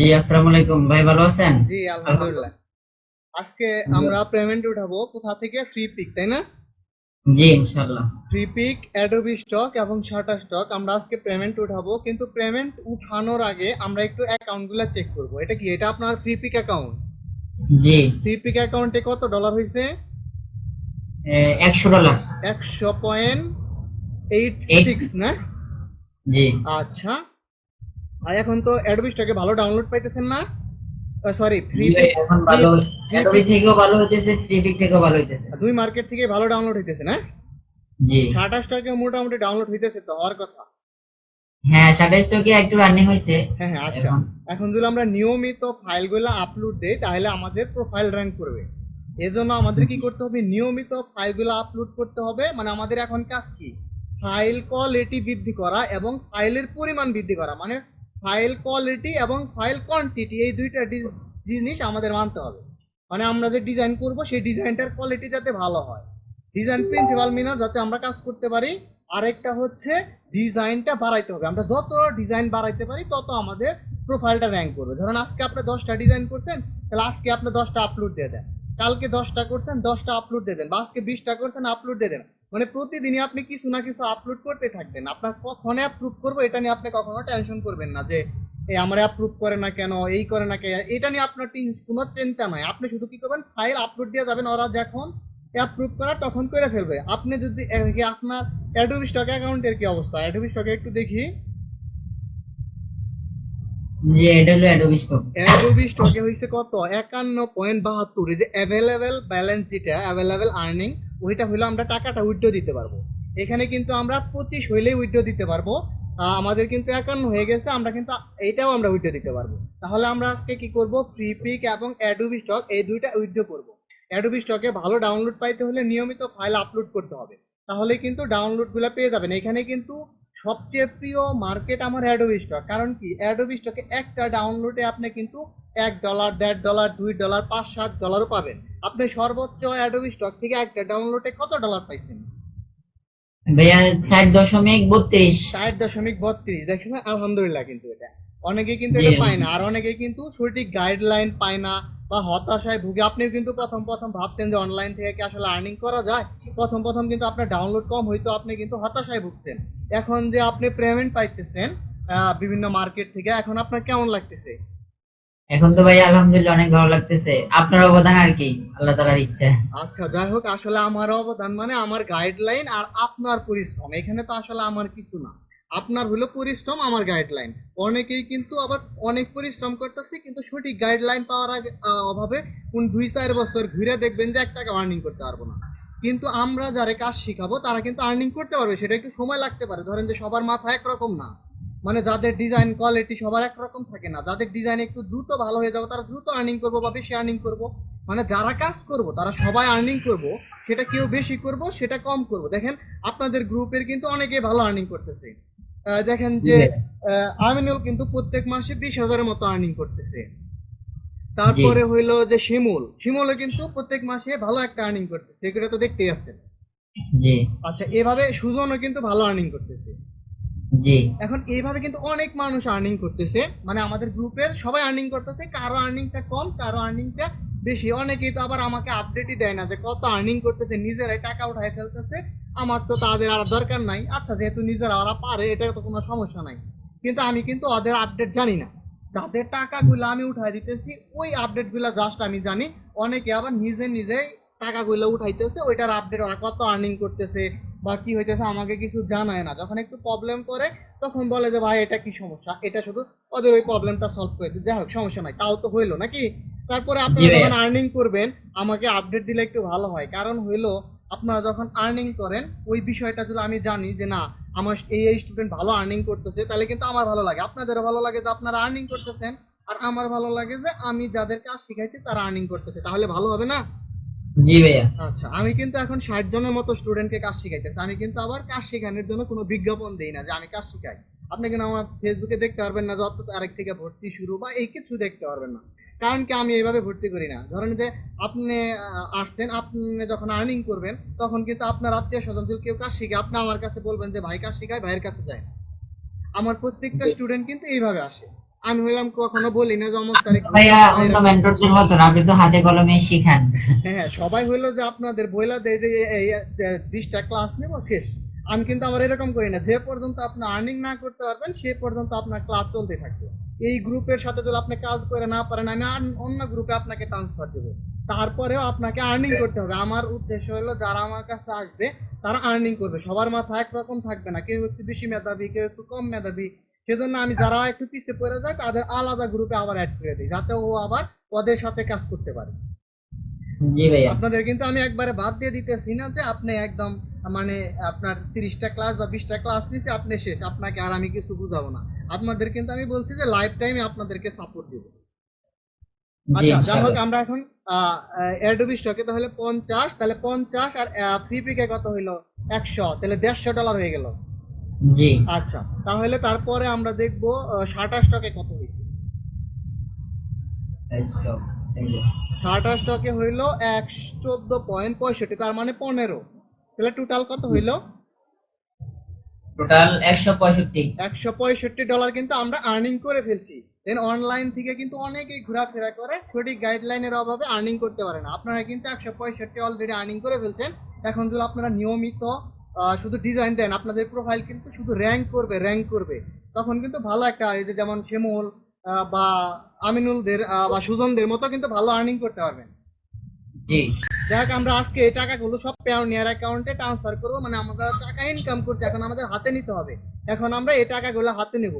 জি আসসালামু আলাইকুম। ভাই ভালো আছেন? জি আলহামদুলিল্লাহ। আজকে আমরা পেমেন্ট উঠাবো কোথা থেকে? ফ্রি পিক তাই না? জি ইনশাআল্লাহ। ফ্রি পিক অ্যাডোবি স্টক এবং শাটার স্টক আমরা আজকে পেমেন্ট উঠাবো। কিন্তু পেমেন্ট উঠানোর আগে আমরা একটু অ্যাকাউন্টগুলো চেক করব। এটা কি? এটা আপনার ফ্রি পিক অ্যাকাউন্ট জি। ফ্রি পিক অ্যাকাউন্টে কত ডলার হয়েছে একশো ডলার একশো পয়েন্ট এইট Eight সিক্স না? জি। আচ্ছা। আর এখন তো অ্যাডোবি স্টকে ভালো ডাউনলোড পাইতেছেন না। সরি ফ্রি এখন ভালো অ্যাডোবি থেকেও ভালো হইতেছে ফ্রি পিক থেকেও ভালো হইতেছে। দুই মার্কেট থেকে ভালো ডাউনলোড হইতেছে না? জি। শাটার স্টকে মোটামুটি ডাউনলোড হইতেছে তো হওয়ার কথা। হ্যাঁ সাতাইশ স্টকে একটু রানিং হয়েছে হ্যাঁ হ্যাঁ আচ্ছা। এখন- এখন যদি আমরা নিয়মিত ফাইলগুলো আপলোড দেই তাহলে আমাদের প্রোফাইল র্যাঙ্ক করবে। এজন্য আমাদের কি করতে হবে? নিয়মিত ফাইলগুলো আপলোড করতে হবে। মানে আমাদের এখন কাজ কি? ফাইল কোয়ালিটি বৃদ্ধি করা এবং ফাইলের পরিমাণ বৃদ্ধি করা। মানে ফাইল কোয়ালিটি এবং ফাইল কোয়ান্টিটি এই দুইটা জিনিস আমাদের মানতে হবে। মানে আমরা যে ডিজাইন করব, সেই ডিজাইনটার কোয়ালিটি যাতে ভালো হয়। ডিজাইন প্রিন্সিপাল মিনা যাতে আমরা কাজ করতে পারি, আরেকটা হচ্ছে ডিজাইনটা বাড়াইতে হবে। আমরা যত ডিজাইন বাড়াইতে পারি, তত আমাদের প্রোফাইলটা র্যাঙ্ক করবে। ধরুন আজকে আপনি দশটা ডিজাইন করছেন তাহলে আজকে আপনি দশটা আপলোড দিয়ে দেন। কালকে দশটা করছেন দশটা আপলোড দিয়ে দেন। বা আজকে বিশটা করছেন আপলোড দিয়ে দেন। মানে প্রতিদিনই আপনি কিছু না কিছু আপলোড করতে থাকবেন। আপনার কখন অ্যাপ্রুভ করব এটা নিয়ে আপনি কখনো টেনশন করবেন না যে এই আমার অ্যাপ্রুভ করে না কেন এই করে না কেন এটা নিয়ে আপনার কোনো চিন্তা নাই। আপনি শুধু কি করবেন ফাইল আপলোড দিয়ে যাবেন ওরা যখন অ্যাপ্রুভ করা তখন করে ফেলবে। আপনি যদি আপনার অ্যাডোবি স্টক অ্যাকাউন্টের কি অবস্থা? অ্যাডোবি স্টকে একটু দেখি। জি এটা হলো অ্যাডোবি স্টক অ্যাডোবি স্টকে হয়েছে কত? একান্ন পয়েন্ট বাহাত্তর এই যে অ্যাভেলেবেল ব্যালেন্স যেটা অ্যাভেলেবেল আর্নিং ওইটা হইলে আমরা টাকাটা উইথড্র দিতে পারব। এখানে কিন্তু আমরা পঁচিশ হইলেই উইথড্র দিতে পারব। আমাদের কিন্তু একান্ন হয়ে গেছে, আমরা কিন্তু এইটাও আমরা উইথড্র দিতে পারব। তাহলে আমরা আজকে কি করব? ফ্রি পিক এবং অ্যাডোবি স্টক এই দুইটা উইথড্র করব। অ্যাডোবি স্টকে ভালো ডাউনলোড পাইতে হলে নিয়মিত ফাইল আপলোড করতে হবে। তাহলে কিন্তু ডাউনলোডগুলো পেয়ে যাবেন। এখানে কিন্তু সবচেয়ে প্রিয় মার্কেট আমার অ্যাডোবি স্টক কারণ কি? অ্যাডোবি স্টকে একটা ডাউনলোডে আপনি কিন্তু এক ডলার দেড় ডলার দুই ডলার পাঁচ সাত ডলারও পাবেন। আপনি সর্বোচ্চ অ্যাডোবি স্টক থেকে একটা ডাউনলোডে কত ডলার পাইছেন? ভাইয়া ষাট দশমিক বত্রিশ। ষাট দশমিক বত্রিশ। আলহামদুলিল্লাহ কিন্তু এটা। অনেকে কিন্তু এটা পায় না। আর অনেকে কিন্তু সঠিক গাইডলাইন পায় না। বা হতাশায় ভুগে। আপনিও কিন্তু প্রথম প্রথম ভাবছেন যে অনলাইন থেকে কি আসলে আর্নিং করা যায়? প্রথম প্রথম কিন্তু আপনার ডাউনলোড কম হইতো আপনি কিন্তু হতাশায় ভুগছেন। এখন যে আপনি পেমেন্ট পাইতেছেন বিভিন্ন মার্কেট থেকে এখন আপনার কেমন লাগতেছে? এখন তো ভাই আলহামদুলিল্লাহ অনেক ভালো লাগতেছে। আপনার অবদান আর কি? আল্লাহ তালার ইচ্ছা। আচ্ছা যাই হোক আসলে আমার অবদান মানে আমার গাইডলাইন আর আপনার পরিশ্রম। এখানে তো আসলে আমার কিছু না। আপনার হলো পরিশ্রম আমার গাইডলাইন অনেকেই কিন্তু আবার অনেক পরিশ্রম করতেছে, কিন্তু সঠিক গাইডলাইন পাওয়ার আগে অভাবে কোন দুই চার বছর ঘুরে দেখবেন যে এক টাকা আর্নিং করতে পারব না। কিন্তু আমরা যারা কাজ শিখাবো, তারা কিন্তু আর্নিং করতে পারবে, সেটা একটু সময় লাগতে পারে। ধরেন যে সবার মাথা একরকম না। মানে যাদের ডিজাইন কোয়ালিটি সবার একরকম থাকে না, যাদের ডিজাইন একটু দ্রুত ভালো হয়ে যাবে, তারা দ্রুত আর্নিং করব বা বেশি আর্নিং করব। মানে যারা কাজ করব, তারা সবাই আর্নিং করব, সেটা কেউ বেশি করব, সেটা কম করব। দেখেন, আপনাদের গ্রুপের কিন্তু অনেকে ভালো আর্নিং করতেছে। দেখেন যে আমিনুল কিন্তু প্রত্যেক মাসে বিশ হাজারের মতো আর্নিং করতেছে। তারপরে হইল যে শিমুল। শিমুলও কিন্তু প্রত্যেক মাসে ভালো একটা আর্নিং করতেছে। এগুলো তো দেখতেই জি। আচ্ছা এভাবে সুজনও কিন্তু ভালো আর্নিং করতেছে। জি। এখন এইভাবে কিন্তু অনেক মানুষ আর্নিং করতেছে। মানে আমাদের গ্রুপের সবাই আর্নিং করতেছে। কারও আর্নিংটা কম কারও আর্নিংটা বেশি। অনেকেই তো আবার আমাকে আপডেটই দেয় না যে কত আর্নিং করতেছে। নিজেরাই টাকা উঠায় ফেলতেছে। আমার তো তাদের আর দরকার নাই। আচ্ছা যেহেতু নিজেরা ওরা পারে এটা তো কোনো সমস্যা নাই। কিন্তু আমি কিন্তু ওদের আপডেট জানি না। যাদের টাকাগুলো আমি উঠাই দিতেছি ওই আপডেটগুলো জাস্ট আমি জানি। অনেকে আবার নিজে নিজেই টাকাগুলো উঠাইতেছে ওইটার আপডেট ওরা কত আর্নিং করতেছে বা কি হইতেছে আমাকে কিছু জানায় না। যখন একটু প্রবলেম করে তখন বলে যে ভাই এটা কি সমস্যা? এটা শুধু ওদের ওই প্রবলেমটা সলভ করে। যাই হোক সমস্যা নাই। তাও তো হইল নাকি? তারপরে আপনারা যখন আর্নিং করবেন আমাকে আপডেট দিলে একটু ভালো হয়। কারণ হইল আপনারা যখন আর্নিং করেন ওই বিষয়টা যদি আমি জানি যে না আমার এই এই স্টুডেন্ট ভালো আর্নিং করতেছে তাহলে কিন্তু আমার ভালো লাগে। আপনাদেরও ভালো লাগে যে আপনারা আর্নিং করতেছেন আর আমার ভালো লাগে যে আমি যাদের কাজ শিখাইছি তারা আর্নিং করতেছে। তাহলে ভালো হবে না? জি ভাইয়া। আচ্ছা আমি কিন্তু এখন ষাট জনের মতো স্টুডেন্টকে কাজ শিখাইতেছি। আমি কিন্তু আবার কাজ শেখানোর জন্য কোনো বিজ্ঞাপন দিই না যে আমি কাজ শিখাই। আপনি কিন্তু আমার ফেসবুকে দেখতে পারবেন না যত তারিখ থেকে ভর্তি শুরু বা এই কিছু দেখতে পারবেন না। কারণ কি আমি এইভাবে ভর্তি করি না। ধরেন যে আপনি আসছেন আপনি যখন আর্নিং করবেন তখন কিন্তু আপনার আত্মীয় স্বজন যদি কেউ কাজ শিখে আপনি আমার কাছে বলবেন যে ভাই কাজ শিখায় ভাইয়ের কাছে যায় না আমার প্রত্যেকটা স্টুডেন্ট কিন্তু এইভাবে আসে। আমি হইলাম কখনো বলি না যে অমুক তারিখ আপনি তো হাতে কলমে শিখান। হ্যাঁ সবাই হইল যে আপনাদের বইলা দেয় যে এই বিশটা ক্লাস নেব শেষ। আমি কিন্তু আমার এরকম করি না, যে পর্যন্ত আপনি আর্নিং না করতে পারবেন, সে পর্যন্ত আপনার ক্লাস চলতে থাকবে। এই গ্রুপের সাথে যদি আপনি কাজ করে না পারেন, আমি অন্য গ্রুপে আপনাকে ট্রান্সফার দেবো। তারপরেও আপনাকে আর্নিং করতে হবে। আমার উদ্দেশ্য হলো, যারা আমার কাছে আসবে, তারা আর্নিং করবে। সবার মাথা একরকম থাকবে না। কেউ একটু বেশি মেধাবী, কেউ একটু কম মেধাবী। সেজন্য আমি যারা একটু পিছিয়ে পড়ে যায়, তাদের আলাদা গ্রুপে আবার অ্যাড করে দিই, যাতে ও আবার ওদের সাথে কাজ করতে পারে। জি ভাইয়া। আপনাদের কিন্তু আমি একবারে বাদ দিয়ে দিতেছি না যে আপনি একদম মানে আপনার তিরিশটা ক্লাস বা বিশটা ক্লাস নিছে আপনি শেষ। আপনাকে আর আমি কিছু বুঝাবো না। আপনাদের কিন্তু আমি বলছি যে লাইফ টাইমে আপনাদেরকে সাপোর্ট দিব। আচ্ছা যাই হোক আমরা এখন এয়ারডোবি স্টকে তাহলে পঞ্চাশ তাহলে পঞ্চাশ আর ফ্রি পিকে কত হইল? একশো তাহলে দেড়শো ডলার হয়ে গেল। জি। আচ্ছা তাহলে তারপরে আমরা দেখব শার্টার স্টকে কত হয়েছে. শার্টার স্টকে হইল এক চোদ্দ পয়েন্ট পঁয়ষট্টি তার মানে পনেরো। তাহলে টোটাল কত হইল? টোটাল একশো পঁয়ষট্টি। একশো পঁয়ষট্টি ডলার কিন্তু আমরা আর্নিং করে ফেলছি। দেন অনলাইন থেকে কিন্তু অনেকেই ঘোরাফেরা করে সঠিক গাইডলাইনের অভাবে আর্নিং করতে পারে না। আপনারা কিন্তু একশো পঁয়ষট্টি অলরেডি আর্নিং করে ফেলছেন। এখন যদি আপনারা নিয়মিত শুধু ডিজাইন দেন আপনাদের প্রোফাইল কিন্তু শুধু র্যাঙ্ক করবে র্যাঙ্ক করবে। তখন কিন্তু ভালো একটা এই যে যেমন আহ, বা আমিনুলদের বা সুজনদের মতো কিন্তু ভালো আর্নিং করতে পারবেন। জি। যাক আমরা আজকে এই টাকাগুলো সব পেওনিয়ার অ্যাকাউন্টে ট্রান্সফার করব। মানে আমাদের টাকা ইনকাম করতে এখন আমাদের হাতে নিতে হবে। এখন আমরা এই টাকাগুলো হাতে নেব।